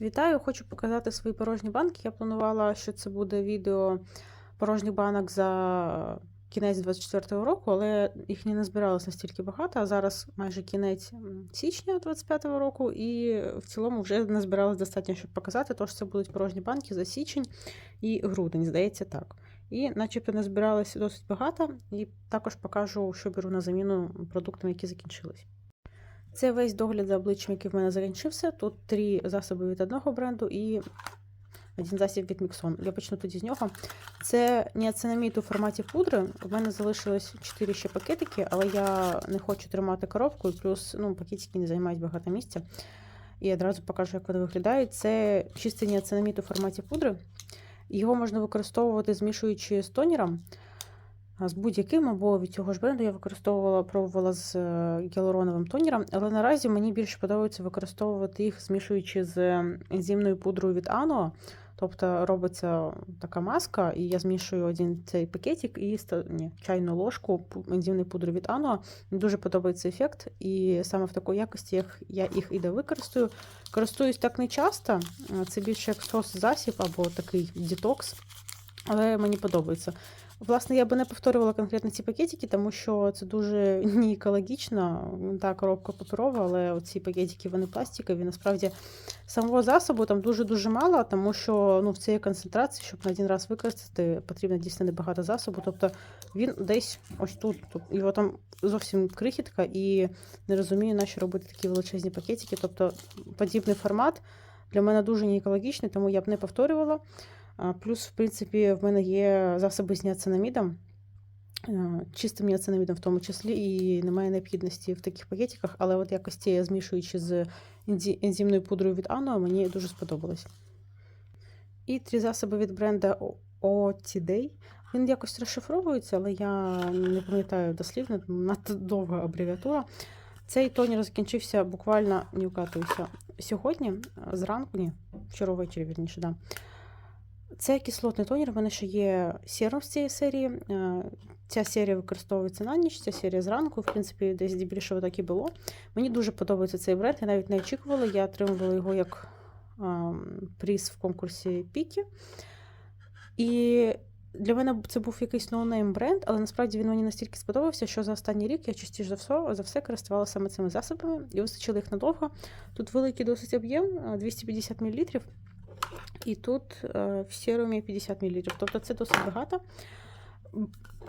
Вітаю! Хочу показати свої порожні банки. Я планувала, що це буде відео порожніх банок за кінець 24-го року, але їх не назбиралось настільки багато. А зараз майже кінець січня 25-го року, і в цілому вже назбиралось достатньо, щоб показати. Тож це будуть порожні банки за січень і грудень, здається, так. І начебто назбиралось досить багато, і також покажу, що беру на заміну продуктам, які закінчились. Це весь догляд за обличчям, який в мене закінчився. Тут три засоби від одного бренду і один засіб від Міксон. Я почну тоді з нього. Це ніацинамід у форматі пудри. У мене залишилось 4 ще пакетики, але я не хочу тримати коробку, і плюс ну, пакетики не займають багато місця. І одразу покажу, як вони виглядають. Це чистий ніацинамід у форматі пудри. Його можна використовувати, змішуючи з тонером. З будь-яким або від цього ж бренду я використовувала, пробувала з е, гіалуроновим тонером, але наразі мені більше подобається використовувати їх, змішуючи з ензимною пудрою від Ano. Тобто робиться така маска, і я змішую один цей пакетик і ні, чайну ложку ензимної пудри від. Мені дуже подобається ефект, і саме в такій якості як я їх і використаю. Користуюсь так не часто, це більше як сос засіб або такий детокс, але мені подобається. Власне, я би не повторювала конкретно ці пакетики, тому що це дуже не екологічно. Та коробка паперова, але ці пакетики вони пластикові. Насправді самого засобу там дуже-дуже мало, тому що ну, в цій концентрації, щоб на один раз використати, потрібно дійсно небагато засобу. Тобто він десь ось тут. Його там зовсім крихітка, і не розумію, на що робити такі величезні пакетики. Тобто подібний формат для мене дуже не екологічний, тому я б не повторювала. Плюс, в принципі, в мене є засоби з ніацинамідом, е, чистим ніацинамідом в тому числі, і немає необхідності в таких пакетиках, але от якось змішуючи з ензимною пудрою від Ano, мені дуже сподобалось. І три засоби від бренда OTD. Він якось розшифровується, але я не пам'ятаю дослівно, надто довга абревіатура. Цей тонер закінчився буквально не вкатуюся сьогодні, зранку, ні, вчора ввечері, вірніше, да. Це кислотний тонер. В мене ще є серум з цієї серії. Е, Ця серія використовується на ніч, ця серія зранку. В принципі, десь здебільшого так і було. Мені дуже подобається цей бренд. Я навіть не очікувала. Я отримувала його як приз в конкурсі Пікі. І для мене це був якийсь ноунейм бренд, але насправді він мені настільки сподобався, що за останній рік я частіше за все, за все користувалася саме цими засобами і вистачило їх надовго. Тут великий досить об'єм е, 250 мл. І тут е, в серумі 50 мл. Тобто це досить багато.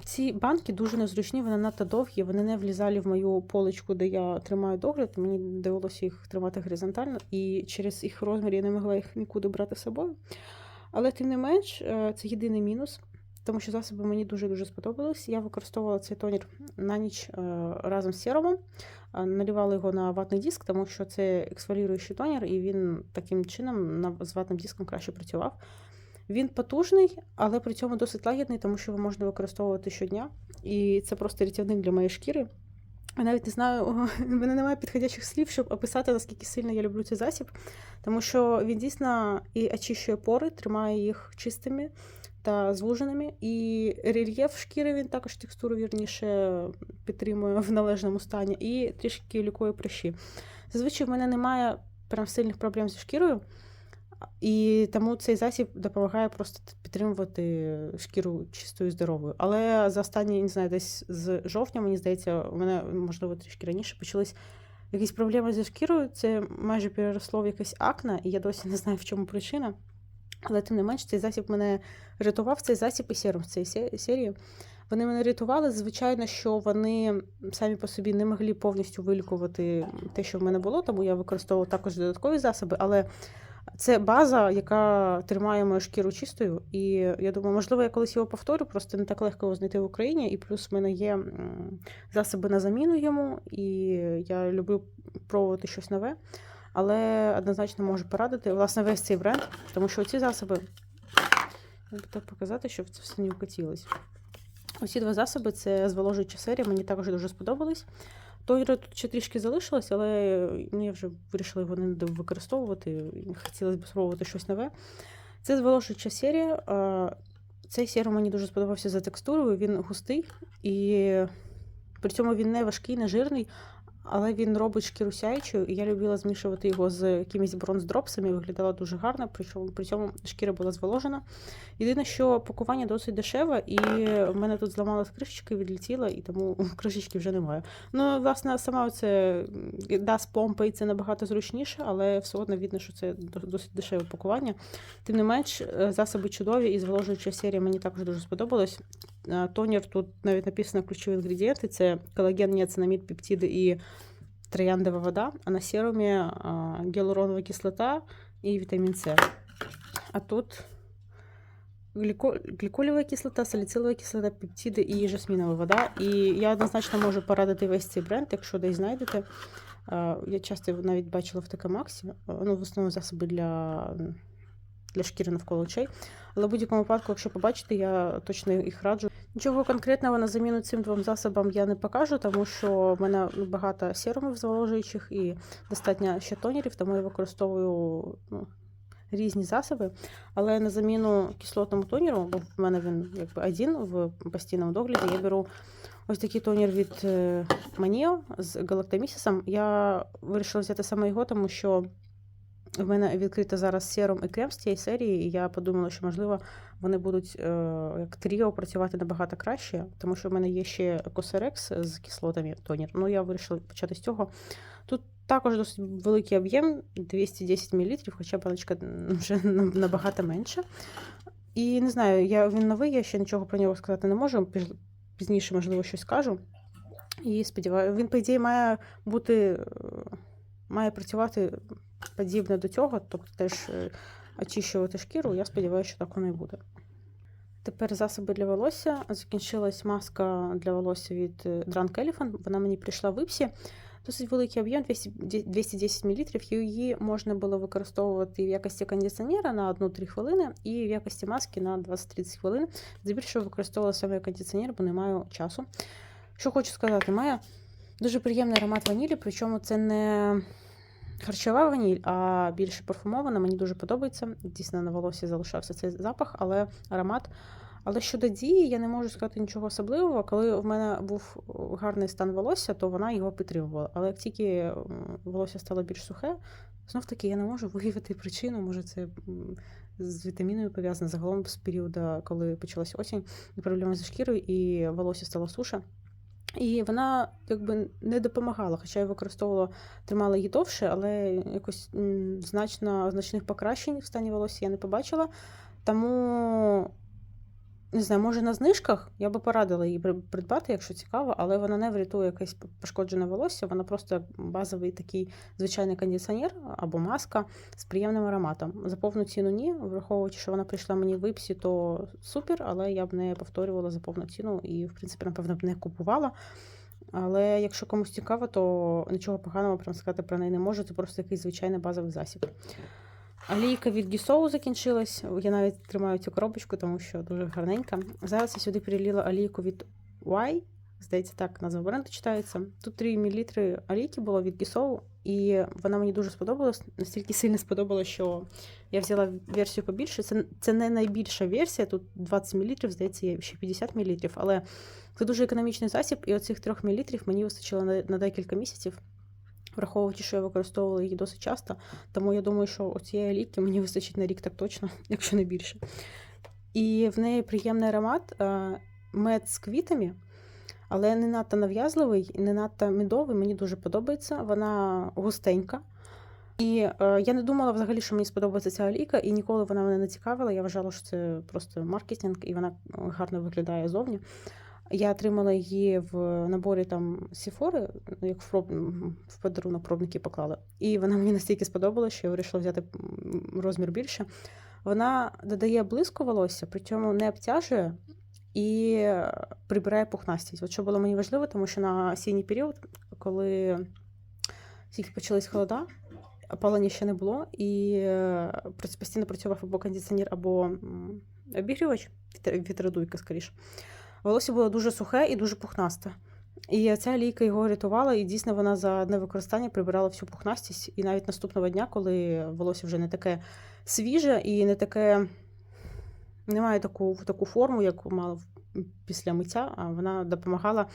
Ці банки дуже незручні, вони надто довгі, вони не влізали в мою поличку, де я тримаю догляд. Мені довелося їх тримати горизонтально, і через їх розмір я не могла їх нікуди брати з собою. Але тим не менш, е, це єдиний мінус, тому що засоби мені дуже-дуже сподобались. Я використовувала цей тонер на ніч е, разом з серумом. Налівала його на ватний диск, тому що це ексфоліруючий тонер, і він таким чином з ватним диском краще працював. Він потужний, але при цьому досить лагідний, тому що його можна використовувати щодня. І це просто рятівник для моєї шкіри. Я навіть не знаю, в мене немає підходячих слів, щоб описати, наскільки сильно я люблю цей засіб, тому що він дійсно і очищує пори, тримає їх чистими та звуженими. І рельєф шкіри він також текстуру вірніше підтримує в належному стані, і трішки лікує прищі. Зазвичай в мене немає прям сильних проблем зі шкірою, і тому цей засіб допомагає просто підтримувати шкіру чистою і здоровою. Але за останні, не знаю, десь з жовтня, мені здається, у мене, можливо, трішки раніше почались якісь проблеми зі шкірою. Це майже переросло в якесь акне, і я досі не знаю, в чому причина. Але тим не менш, цей засіб мене рятував, цей засіб і серум з цієї серії. Вони мене рятували. Звичайно, що вони самі по собі не могли повністю вилікувати те, що в мене було, тому я використовувала також додаткові засоби. Але це база, яка тримає мою шкіру чистою. І я думаю, можливо, я колись його повторю, просто не так легко його знайти в Україні. І плюс в мене є засоби на заміну йому, і я люблю пробувати щось нове. Але однозначно можу порадити власне весь цей бренд, тому що ці засоби. Я би так показати, щоб це все не вкатілось. Оці два засоби це зволожуюча серія, мені також дуже сподобались. Тонера тут ще трішки залишилось, але ну, я вже вирішила його не використовувати. Хотілося б спробувати щось нове. Це зволожуюча серія. Цей серум мені дуже сподобався за текстурою. Він густий і при цьому він не важкий, не жирний, але він робить шкіру сяючою, і я любила змішувати його з якимись бронз-дропсами, виглядало дуже гарно, причому при цьому шкіра була зволожена. Єдине, що пакування досить дешеве, і в мене тут зламалась кришечка, відлетіла, і тому кришечки вже немає. Ну, власне, сама оце да, з помпою це набагато зручніше, але все одно видно, що це досить дешеве пакування. Тим не менш, е, засоби чудові і зволожуюча серія мені також дуже сподобалась. Тонер тут навіть написано ключові інгредієнти: це колаген, ніацинамід, пептиди і трояндова вода, а на серумі гіалуронова кислота і вітамін С. А тут гліко... кислота, саліцилова кислота, пептиди і жасмінова вода. І я однозначно можу порадити весь цей бренд, якщо десь знайдете. Я часто навіть бачила в ТК Максі. Е, Ну, в основному засоби для, для шкіри навколо очей. Але в будь-якому випадку, якщо побачите, я точно їх раджу. Нічого конкретного на заміну цим двом засобам я не покажу, тому що в мене ну, багато серумів зволожуючих і достатньо ще тонерів, тому я використовую ну, різні засоби. Але на заміну кислотному тонеру, бо в мене він якби один в постійному догляді, я беру ось такий тонер від е, Manio з галактомісісом. Я вирішила взяти саме його, тому що в мене відкрита зараз серум і крем з цієї серії, і я подумала, що можливо вони будуть е, як тріо працювати набагато краще, тому що в мене є ще Косерекс з кислотами тонер. Ну я вирішила почати з цього. Тут також досить великий об'єм 210 мл, хоча баночка вже набагато менше. І не знаю, я, він новий, я ще нічого про нього сказати не можу. Пізніше, можливо, щось скажу. І сподіваюся, він, по ідеї, має бути, е, має працювати подібно до цього, тобто теж е, очищувати шкіру. Я сподіваюся, що так воно і буде. Тепер засоби для волосся. Закінчилась маска для волосся від е, Drunk Elephant. Вона мені прийшла в іпсі. Досить великий об'єм 210 мл. Її можна було використовувати в якості кондиціонера на 1-3 хвилини і в якості маски на 20-30 хвилин. Здебільшого використовувала саме кондиціонер, бо не маю часу. Що хочу сказати, має дуже приємний аромат ванілі, причому це не харчова ваніль, а більше парфумована. Мені дуже подобається. Дійсно, на волосі залишався цей запах, але аромат. Але щодо дії, я не можу сказати нічого особливого. Коли в мене був гарний стан волосся, то вона його підтримувала. Але як тільки волосся стало більш сухе, знов таки я не можу виявити причину. Може, це з вітамінами пов'язано загалом з періоду, коли почалась осінь, і проблеми зі шкірою, і волосся стало суше. І вона якби не допомагала, хоча я використовувала, тримала її довше, але якось значно значних покращень в стані волосся я не побачила. Тому не знаю, може на знижках я би порадила її придбати, якщо цікаво, але вона не врятує якесь пошкоджене волосся. Вона просто базовий такий звичайний кондиціонер або маска з приємним ароматом. За повну ціну ні, враховуючи, що вона прийшла мені в іпсі, то супер, але я б не повторювала за повну ціну і, в принципі, напевно, б не купувала. Але якщо комусь цікаво, то нічого поганого прям сказати про неї не можу. Це просто якийсь звичайний базовий засіб. Олійка від Гісоу закінчилась. Я навіть тримаю цю коробочку, тому що дуже гарненька. Зараз я сюди переліла олійку від Y. Здається, так назва бренду читається. Тут 3 мл олійки було від Гісоу, і вона мені дуже сподобалась. Настільки сильно сподобалось, що я взяла версію побільше. Це, це не найбільша версія, тут 20 мл, здається, є ще 50 мл, але це дуже економічний засіб, і оцих 3 мл мені вистачило на, на декілька місяців. Враховуючи, що я використовувала її досить часто, тому я думаю, що цієї ліки мені вистачить на рік так точно, якщо не більше. І в неї приємний аромат е, мед з квітами, але не надто нав'язливий, не надто медовий. Мені дуже подобається. Вона густенька. І е, я не думала взагалі, що мені сподобається ця олійка, і ніколи вона мене не цікавила. Я вважала, що це просто маркетинг, і вона гарно виглядає зовні. Я отримала її в наборі там Сіфори, ну, як в, проб... в подарунок пробники поклали. І вона мені настільки сподобалася, що я вирішила взяти розмір більше. Вона додає блиску волосся, при цьому не обтяжує і прибирає пухнастість. От що було мені важливо, тому що на осінній період, коли тільки почались холода, опалення ще не було, і е, постійно працював або кондиціонер, або обігрівач, вітродуйка, скоріше. Волосся було дуже сухе і дуже пухнасте. І ця лійка його рятувала, і дійсно вона за одне використання прибирала всю пухнастість. І навіть наступного дня, коли волосся вже не таке свіже і не таке немає таку, таку форму, яку мала після миття, а вона допомагала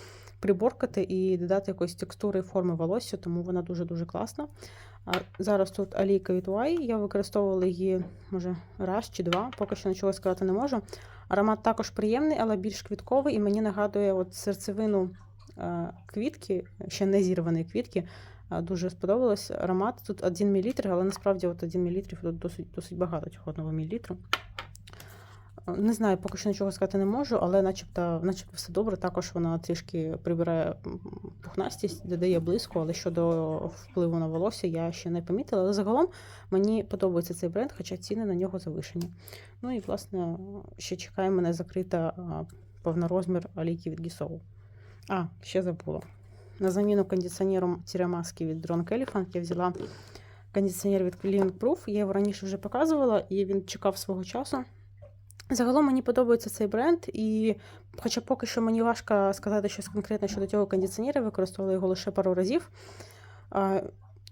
приборкати і додати якоїсь текстури і форми волосся, тому вона дуже-дуже класна. А зараз тут олійка від Y, я використовувала її, може, раз чи два, поки що нічого сказати не можу. Аромат також приємний, але більш квітковий, і мені нагадує от серцевину е, квітки, ще не зірваної квітки. Е, Дуже сподобалось. Аромат тут 1 мл, але насправді от 1 мл тут досить, досить багато цього 1 мл. Не знаю, поки що нічого сказати не можу, але начебто, начебто все добре. Також вона трішки прибирає пухнастість, додає блиску, але щодо впливу на волосся я ще не помітила. Але загалом мені подобається цей бренд, хоча ціни на нього завишені. Ну і власне ще чекає мене закрита повнорозмір олійки від Гісоу. А, ще забула. На заміну кондиціонеру тірамаски від Drone Elephant я взяла кондиціонер від Clean Proof. Я його раніше вже показувала, і він чекав свого часу. Загалом мені подобається цей бренд, і хоча поки що мені важко сказати щось конкретне щодо цього кондиціонера, використовувала його лише пару разів.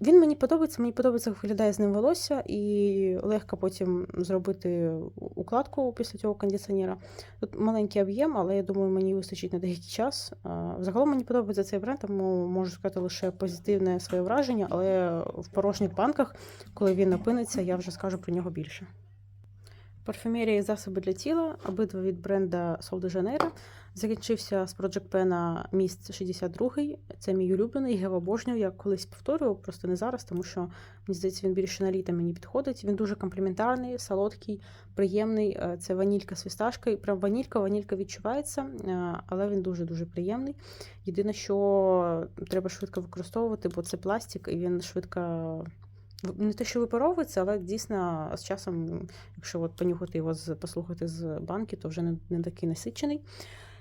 Він мені подобається, мені подобається, як виглядає з ним волосся, і легко потім зробити укладку після цього кондиціонера. Тут маленький об'єм, але я думаю, мені вистачить на деякий час. Загалом мені подобається цей бренд, тому можу сказати лише позитивне своє враження, але в порожніх банках, коли він опиниться, я вже скажу про нього більше. Парфюмерія і засоби для тіла, обидва від бренда Sol de. Закінчився з Project Pen міст 62. Це мій улюблений, я обожнюю. Я колись повторював, просто не зараз, тому що мені здається, він більше на літо мені підходить. Він дуже компліментарний, солодкий, приємний. Е, Це ванілька з фісташкою. Прям ванілька, ванілька відчувається, е, але він дуже-дуже приємний. Єдине, що треба швидко використовувати, бо це пластик, і він швидко. Не те, що випаровується, але дійсно з часом, якщо от понюхати його послухати з банки, то вже не, не такий насичений.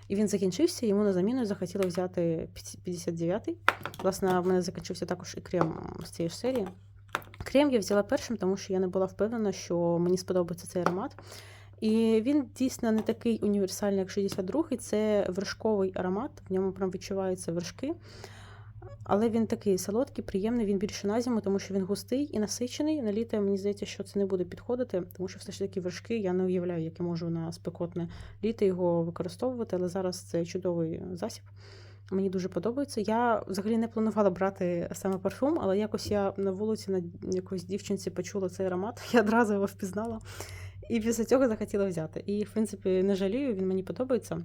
І він закінчився, йому на заміну захотіла взяти 59-й. Власне, в мене закінчився також і крем з цієї ж серії. Крем я взяла першим, тому що я не була впевнена, що мені сподобається цей аромат. І він дійсно не такий універсальний, як 62-й. Це вершковий аромат, в ньому прям відчуваються вершки. Але він такий солодкий, приємний, він більше на зиму, тому що він густий і насичений. На літо мені здається, що це не буде підходити, тому що все ж таки вершки я не уявляю, як я можу на спекотне літо його використовувати, але зараз це чудовий засіб. Мені дуже подобається. Я взагалі не планувала брати саме парфюм, але якось я на вулиці на якоїсь дівчинці почула цей аромат, я одразу його впізнала. І після цього захотіла взяти. І, в принципі, не жалію, він мені подобається.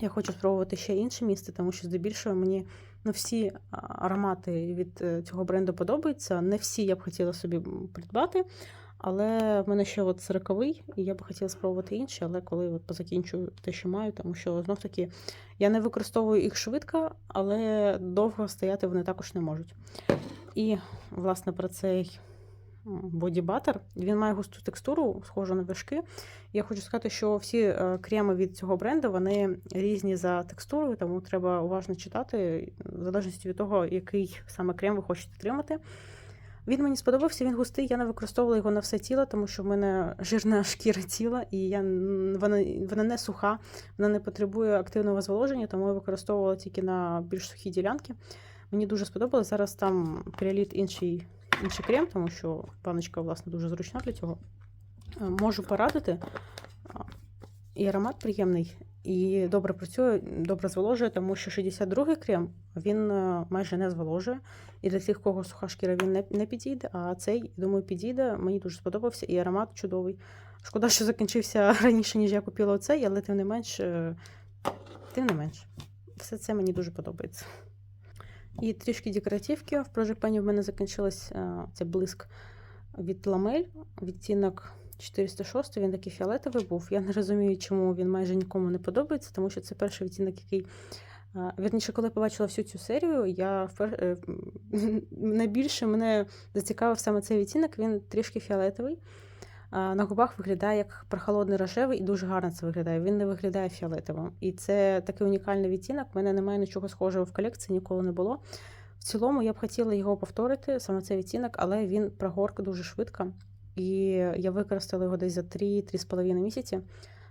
Я хочу спробувати ще інше місце, тому що здебільшого мені ну, всі аромати від е, цього бренду подобаються. Не всі я б хотіла собі придбати, але в мене ще от сороковий, і я б хотіла спробувати інші, але коли от позакінчую те, що маю, тому що знов таки я не використовую їх швидко, але довго стояти вони також не можуть. І, власне, про цей Butter. Він має густу текстуру, схожу на вершки. Я хочу сказати, що всі е, креми від цього бренду вони різні за текстурою, тому треба уважно читати, в залежності від того, який саме крем ви хочете отримати. Він мені сподобався, він густий. Я не використовувала його на все тіло, тому що в мене жирна шкіра тіла, і я, вона, вона не суха, вона не потребує активного зволоження, тому я використовувала тільки на більш сухі ділянки. Мені дуже сподобалось. Зараз там переліт інший інший крем, тому що баночка, власне, дуже зручна для цього. Е, Можу порадити. І аромат приємний, і добре працює, добре зволожує, тому що 62-й крем він е, майже не зволожує. І для тих, кого суха шкіра, він не, не підійде. А цей, думаю, підійде. Мені дуже сподобався, і аромат чудовий. Шкода, що закінчився раніше, ніж я купила оцей, але тим не менш, е, тим не менш, все це мені дуже подобається. І трішки декоративки. В Pen в мене закінчилась цей блиск від ламель, відтінок 406, він такий фіолетовий був. Я не розумію, чому він майже нікому не подобається, тому що це перший відтінок, який. Вірніше, коли побачила всю цю серію, я впер... найбільше мене зацікавив саме цей відтінок, він трішки фіолетовий. На губах виглядає як прохолодний рожевий і дуже гарно це виглядає. Він не виглядає фіолетовим. І це такий унікальний відтінок. У мене немає нічого схожого в колекції, ніколи не було. В цілому я б хотіла його повторити, саме цей відтінок, але він прогорк дуже швидко. І я використала його десь за 3-3,5 місяці,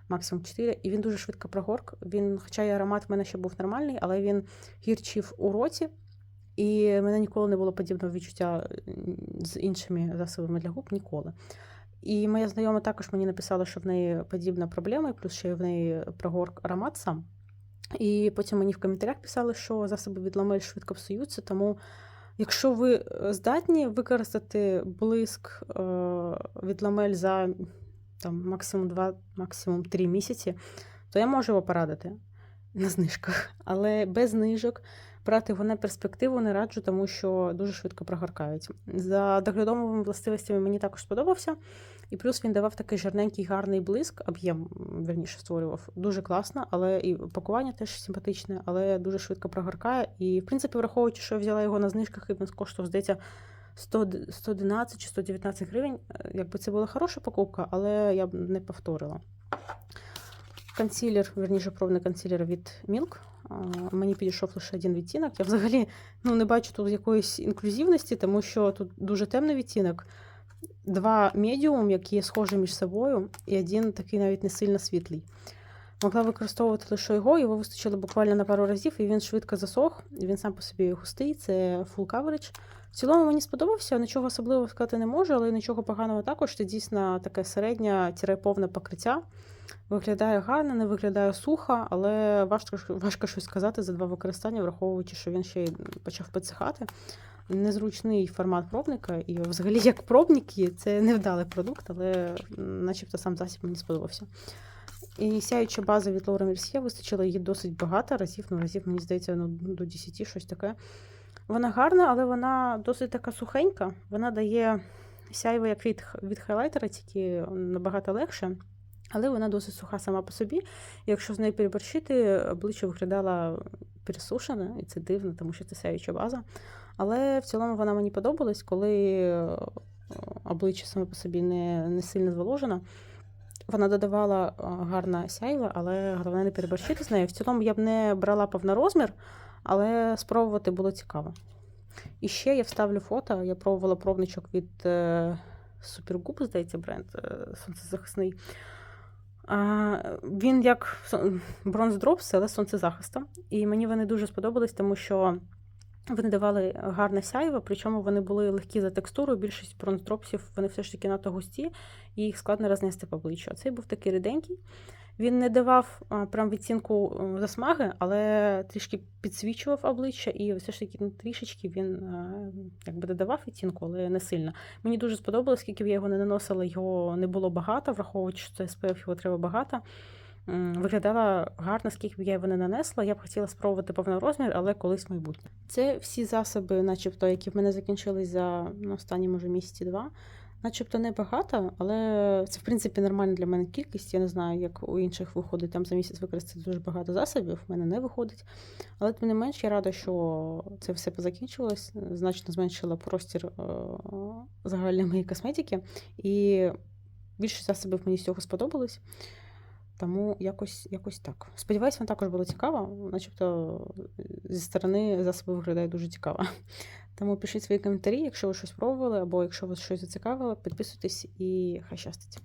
максимум 4, і він дуже швидко прогорк. Він, Хоча і аромат в мене ще був нормальний, але він гірчив у роті. І мене ніколи не було подібного відчуття з іншими засобами для губ ніколи. І моя знайома також мені написала, що в неї подібна проблема, плюс ще в неї прогор аромат сам. І потім мені в коментарях писали, що засоби від ламель швидко псуються, тому якщо ви е, здатні використати блиск е, від ламель за там, максимум 2, максимум 3 місяці, то я можу його порадити на знижках. Але без знижок брати його на перспективу не раджу, тому що дуже швидко прогоркають. За доглядовими властивостями мені також сподобався. І плюс він давав такий жирненький гарний блиск, об'єм верніше створював. Дуже класно, але і пакування теж симпатичне, але дуже швидко прогоркає. І, в принципі, враховуючи, що я взяла його на знижках, і він коштував, здається, 100, 111 чи 119 гривень. е, Якби це була хороша покупка, але я б не повторила. Консилер, верніше, пробний консилер від Milk. Мені підійшов лише один відтінок. Я взагалі ну, не бачу тут якоїсь інклюзивності, тому що тут дуже темний відтінок. Два медіум, які схожі між собою, і один такий навіть не сильно світлий. Могла використовувати лише його, його вистачило буквально на пару разів, і він швидко засох. Він сам по собі густий, це full coverage. В цілому мені сподобався, нічого особливого сказати не можу, але нічого поганого також. Це дійсно таке середнє повне покриття. Виглядає гарно, не виглядає сухо, але важко, важко щось сказати за два використання, враховуючи, що він ще й почав підсихати. Незручний формат пробника, і взагалі як пробники, це невдалий продукт, але начебто сам засіб мені сподобався. І сяюча база від Laura Mercier, вистачило її досить багато разів, ну разів, мені здається, ну, до 10, щось таке. Вона гарна, але вона досить така сухенька. Вона дає сяйво як від, від хайлайтера, тільки набагато легше. Але вона досить суха сама по собі. Якщо з нею переборщити, обличчя виглядало пересушене, і це дивно, тому що це сяюча база. Але в цілому вона мені подобалась, коли е, обличчя саме по собі не, не сильно зволожено. Вона додавала е, гарне сяйво, але головне не переборщити з нею. В цілому я б не брала повнорозмір, але спробувати було цікаво. І ще я вставлю фото. Я пробувала пробничок від Supergoop, здається, бренд е, сонцезахисний. Він як бронздропс, але з сонцезахистом. І мені вони дуже сподобались, тому що вони давали гарне сяйво, причому вони були легкі за текстурою. Більшість бронздропсів вони все ж таки надто густі, і їх складно рознести по обличчю. А цей був такий ріденький. Він не давав прям відцінку е, засмаги, але трішки підсвічував обличчя, і все ж таки ну, трішечки він а, якби додавав відцінку, але не сильно. Мені дуже сподобалось, скільки б я його не наносила, його не було багато, враховуючи, що це SPF, його треба багато. Виглядала гарно, скільки б я його не нанесла. Я б хотіла спробувати повний розмір, але колись майбутнє. Це всі засоби, начебто, які в мене закінчились за ну, останні, може, місяці два. Начебто небагато, але це, в принципі, нормальна для мене кількість. Я не знаю, як у інших виходить там за місяць використати дуже багато засобів, в мене не виходить. Але тим не менш, я рада, що це все позакінчилось, значно зменшила простір е, загальної моєї косметики. І більше засобів мені з цього сподобалось. Тому якось, якось так. Сподіваюсь, вам також було цікаво, начебто зі сторони засоби виглядає дуже цікаво. Тому пишіть свої коментарі, якщо ви щось пробували, або якщо вас щось зацікавило, підписуйтесь і хай щастить.